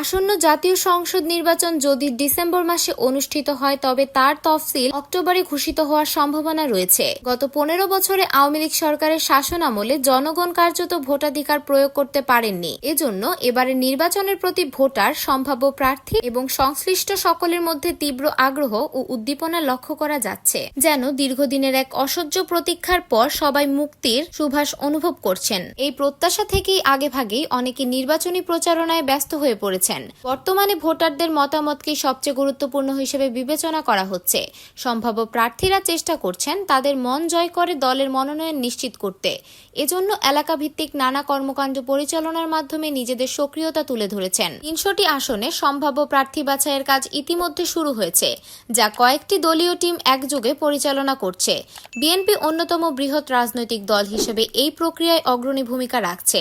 আসন্ন জাতীয় সংসদ নির্বাচন যদি ডিসেম্বর মাসে অনুষ্ঠিত হয়, তবে তার তফসিল অক্টোবরে ঘোষিত হওয়ার সম্ভাবনা রয়েছে। গত পনেরো বছরে আওয়ামী লীগ সরকারের শাসন আমলে জনগণ কার্যত ভোটাধিকার প্রয়োগ করতে পারেননি। এজন্য এবারে নির্বাচনের প্রতি ভোটার, সম্ভাব্য প্রার্থী এবং সংশ্লিষ্ট সকলের মধ্যে তীব্র আগ্রহ ও উদ্দীপনা লক্ষ্য করা যাচ্ছে। যেন দীর্ঘদিনের এক অসহ্য প্রতীক্ষার পর সবাই মুক্তির সুভাষ অনুভব করছেন। এই প্রত্যাশা থেকেই আগেভাগেই অনেকে নির্বাচনী প্রচারণায় ব্যস্ত হয়ে পড়েছেন বর্তমানে ভোটারদের মতামতকেই সবচেয়ে গুরুত্বপূর্ণ হিসেবে বিবেচনা করা হচ্ছে। সম্ভাব্য প্রার্থীরা চেষ্টা করছেন তাদের মন জয় করে দলের মনোনয়ন নিশ্চিত করতে। এজন্য এলাকা ভিত্তিক নানা কর্মকাণ্ড পরিচালনার মাধ্যমে নিজেদের সক্রিয়তা তুলে ধরেছেন। তিনশোটি আসনে সম্ভাব্য প্রার্থী বাছাইয়ের কাজ ইতিমধ্যে শুরু হয়েছে, যা কয়েকটি দলীয় টিম একযোগে পরিচালনা করছে। বিএনপি অন্যতম বৃহৎ রাজনৈতিক দল হিসেবে এই প্রক্রিয়ায় অগ্রণী ভূমিকা রাখছে।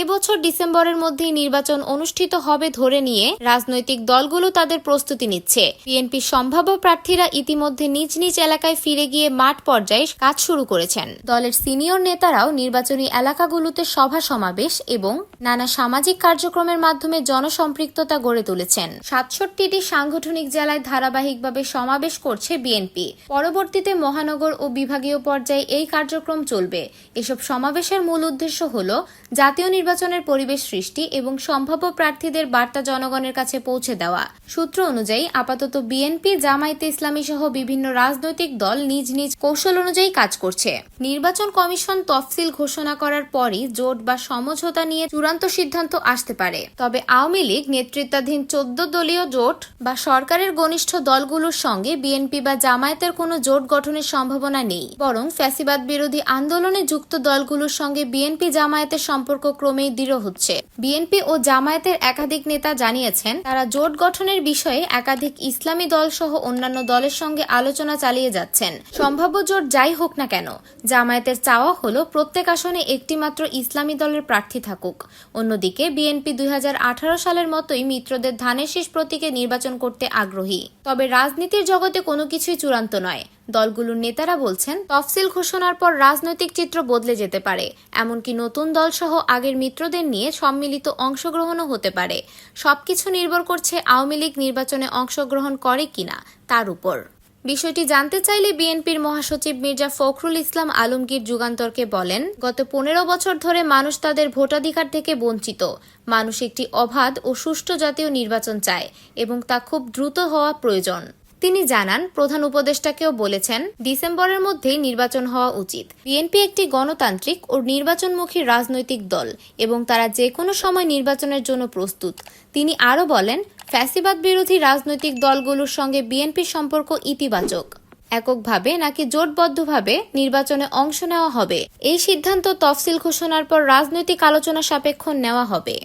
এবছর ডিসেম্বরের মধ্যেই নির্বাচন অনুষ্ঠিত হবে ধরে নিয়ে রাজনৈতিক দলগুলো তাদের প্রস্তুতি নিচ্ছে। বিএনপির সম্ভাব্য প্রার্থীরা ইতিমধ্যে নিজ নিজ এলাকায় ফিরে গিয়ে মাঠ পর্যায়ে কাজ শুরু করেছেন। দলের সিনিয়র নেতারাও নির্বাচনী এলাকাগুলোতে সভা সমাবেশ এবং নানা সামাজিক কার্যক্রমের মাধ্যমে জনসম্পৃক্ততা গড়ে তুলেছেন। সাতষট্টিটি সাংগঠনিক জেলায় ধারাবাহিকভাবে সমাবেশ করছে বিএনপি। পরবর্তীতে মহানগর ও বিভাগীয় পর্যায়ে এই কার্যক্রম চলবে। এসব সমাবেশের মূল উদ্দেশ্য হল জাতীয় নির্বাচনের পরিবেশ সৃষ্টি এবং সম্ভাব্য প্রার্থীদের বার্তা জনগণের কাছে পৌঁছে দেওয়া। সূত্র অনুযায়ী, আপাতত বিএনপি জামায়াতে ইসলামী সহ বিভিন্ন রাজনৈতিক দল নিজ নিজ কৌশল অনুযায়ী কাজ করছে। নির্বাচন কমিশন তফসিল ঘোষণা করার পরই জোট বা সমঝোতা নিয়ে চূড়ান্ত সিদ্ধান্ত আসতে পারে। তবে আওয়ামী লীগ নেতৃত্বাধীন চোদ্দ দলীয় জোট বা সরকারের ঘনিষ্ঠ দলগুলোর সঙ্গে বিএনপি বা জামায়াতের কোনো জোট গঠনের সম্ভাবনা নেই। বরং ফ্যাসিবাদ বিরোধী আন্দোলনে যুক্ত দলগুলোর সঙ্গে বিএনপি জামায়াতের সম্পর্ক ক্রমেই দৃঢ় হচ্ছে। বিএনপি ও জামায়াতের একাধিক নেতা জানিয়েছেন, তারা জোট গঠনের বিষয়ে একাধিক ইসলামী দল সহ অন্যান্য দলের সঙ্গে আলোচনা চালিয়ে যাচ্ছেন। সম্ভাব্য জোট যাই হোক না কেন, জামায়াতের চাওয়া হলো প্রত্যেক আসনে একটিমাত্র ইসলামী দলের প্রার্থী থাকুক। অন্যদিকে, বিএনপি দুই হাজার আঠারো সালের মতোই মিত্রদের ধানের শীষ প্রতীকে নির্বাচন করতে আগ্রহী। তবে রাজনীতির জগতে কোনো কিছুই চূড়ান্ত নয়। দলগুলোর নেতারা বলছেন, তফসিল ঘোষণার পর রাজনৈতিক চিত্র বদলে যেতে পারে। এমনকি নতুন দল সহ আগের মিত্রদের নিয়ে সম্মিলিত অংশগ্রহণও হতে পারে। সবকিছু নির্ভর করছে আওয়ামী লীগ নির্বাচনে অংশগ্রহণ করে কিনা, তার উপর। বিষয়টি জানতে চাইলে বিএনপির মহাসচিব মির্জা ফখরুল ইসলাম আলমগীর যুগান্তরকে বলেন, গত পনেরো বছর ধরে মানুষ তাদের ভোটাধিকার থেকে বঞ্চিত। মানুষ একটি অবাধ ও সুষ্ঠু জাতীয় নির্বাচন চায় এবং তা খুব দ্রুত হওয়া প্রয়োজন। তিনি জানান, প্রধান উপদেষ্টাকেও বলেছেন, ডিসেম্বরের মধ্যেই নির্বাচন হওয়া উচিত। বিএনপি একটি গণতান্ত্রিক ও নির্বাচনমুখী রাজনৈতিক দল এবং তারা যে কোনো সময় নির্বাচনের জন্য প্রস্তুত। তিনি আরও বলেন, ফ্যাসিবাদ বিরোধী রাজনৈতিক দলগুলোর সঙ্গে বিএনপির সম্পর্ক ইতিবাচক। এককভাবে নাকি জোটবদ্ধভাবে নির্বাচনে অংশ নেওয়া হবে? এই সিদ্ধান্ত তফসিল ঘোষণার পর রাজনৈতিক আলোচনা সাপেক্ষ নেওয়া হবে।